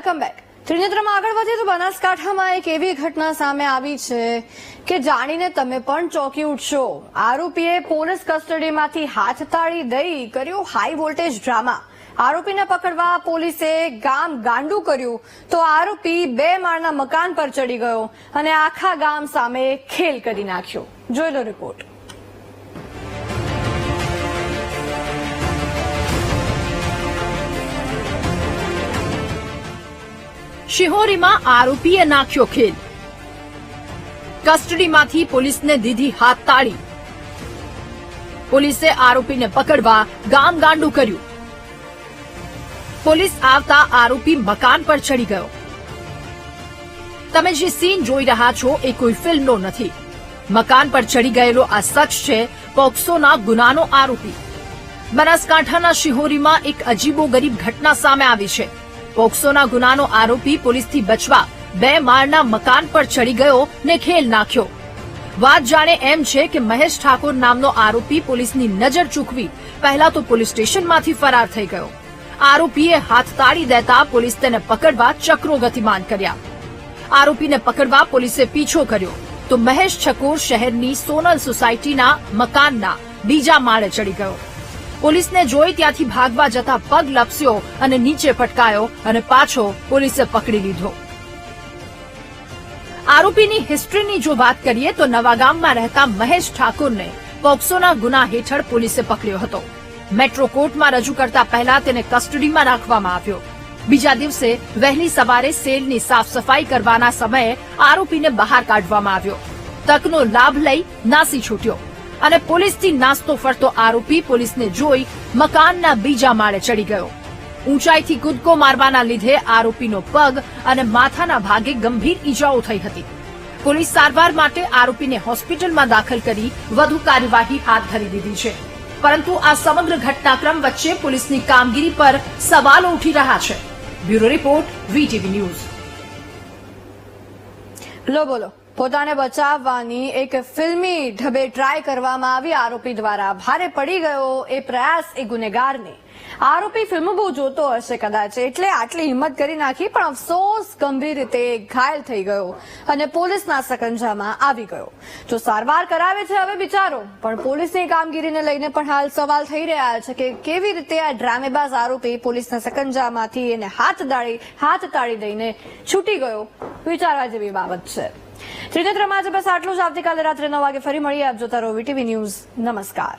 Welcome back ત્રિનેત્રમાં આગળ વધીએ તો બનાસકાંઠામાં એક એવી ઘટના સામે આવી છે કે જાણીને તમે પણ ચોંકી ઉઠશો. આરોપીએ પોલીસ કસ્ટડીમાંથી હાથ તાળી દઈ કર્યો હાઈ વોલ્ટેજ ડ્રામા આરોપીને પકડવા પોલીસે ગામ ગાંડું કર્યું તો આરોપી બે માળના મકાન પર ચડી ગયો અને આખા ગામ સામે ખેલ કરી નાખ્યો. જોઈ લો રિપોર્ટ શિહોરીમાં આરોપીએ નાખ્યો ખેલ. કસ્ટડીમાંથી પોલીસને દીધી હાથ તાળી પોલીસે આરોપીને પકડવા ગામ ગાંડું કર્યું. પોલીસ આવતા આરોપી મકાન પર ચડી ગયો. તમે જે સીન જોઈ રહ્યા છો એ કોઈ ફિલ્મનો નથી. મકાન પર ચડી ગયેલો આ શખ્સ છે પોક્સોના ગુનાનો આરોપી. બનાસકાંઠાના શિહોરીમાં એક અજીબો ગરીબ ઘટના સામે આવી છે. પોક્સોના ગુનાનો આરોપી પોલીસથી બચવા બે માળના મકાન પર ચડી ગયો ને ખેલ નાખ્યો. વાત જાણે એમ છે કે મહેશ ઠાકોર નામનો આરોપી પોલીસની નજર ચૂકવી પહેલા તો પોલીસ સ્ટેશનમાંથી ફરાર થઈ ગયો. આરોપીએ હાથ તાળી દેતા પોલીસ તેને પકડવા ચક્રો ગતિમાન કર્યા. આરોપીને પકડવા પોલીસે પીછો કર્યો. તો મહેશ ઠકોર શહેરની સોનલ સોસાયટીના મકાનના બીજા માળે ચડી ગયો. પોલીસને જોઈ ત્યાંથી ભાગવા જતા પગ લપસ્યો અને નીચે પટકાયો અને પાછો પોલીસે પકડી લીધો. આરોપીની હિસ્ટ્રીની જો વાત કરીએ તો નવાગામમાં રહેતા મહેશ ઠાકોરને પોક્સોના ગુના હેઠળ પોલીસે પકડ્યો હતો. મેટ્રો કોર્ટમાં રજૂ કરતા પહેલા તેને કસ્ટડીમાં રાખવામાં આવ્યો. બીજા દિવસે વહેલી સવારે સેલની સાફ સફાઈ કરવાના સમયે આરોપીને બહાર કાઢવામાં આવ્યો. તકનો લાભ લઈ નાસી છૂટ્યો. અને પોલીસથી નાસ્તો ફરતો આરોપી પોલીસને જોઈ મકાનના બીજા માળે ચડી ગયો. ઊંચાઈથી કૂદકો મારવાના લીધે આરોપીનો પગ અને માથાના ભાગે ગંભીર ઈજાઓ થઈ હતી. પોલીસ સારવાર માટે આરોપીને હોસ્પિટલમાં દાખલ કરી વધુ કાર્યવાહી હાથ ધરી દીધી છે. પરંતુ આ સમગ્ર ઘટનાક્રમ વચ્ચે પોલીસની કામગીરી પર સવાલો ઉઠી રહ્યા છે. Bureau report, VTV News. લો, બોલો. પોતાને બચાવવાની એક ફિલ્મી ઢબે ટ્રાય કરવામાં આવી. આરોપી દ્વારા ભારે પડી ગયો એ પ્રયાસ એ ગુનેગારને. આરોપી ફિલ્મ બહુ જોતો હશે કદાચ, એટલે આટલી હિંમત કરી નાખી, પણ અફસોસ ગંભીર રીતે ઘાયલ થઈ ગયો અને પોલીસના સકંજામાં આવી ગયો. જો સારવાર કરાવે છે હવે બિચારો, પણ પોલીસની કામગીરીને લઈને પણ હાલ સવાલ થઈ રહ્યા છે કે કેવી રીતે આ ડ્રામેબાજ આરોપી પોલીસના સકંજામાંથી એને હાથ દાળી, હાથ તાળી દઈને છૂટી ગયો. વિચારવા જેવી બાબત છે. ત્રિનેત્રમાં આજે બસ આટલું જ. આવતીકાલે રાત્રે નવ વાગે ફરી મળીએ આપ જોતા રહો વીટીવી ન્યૂઝ. નમસ્કાર.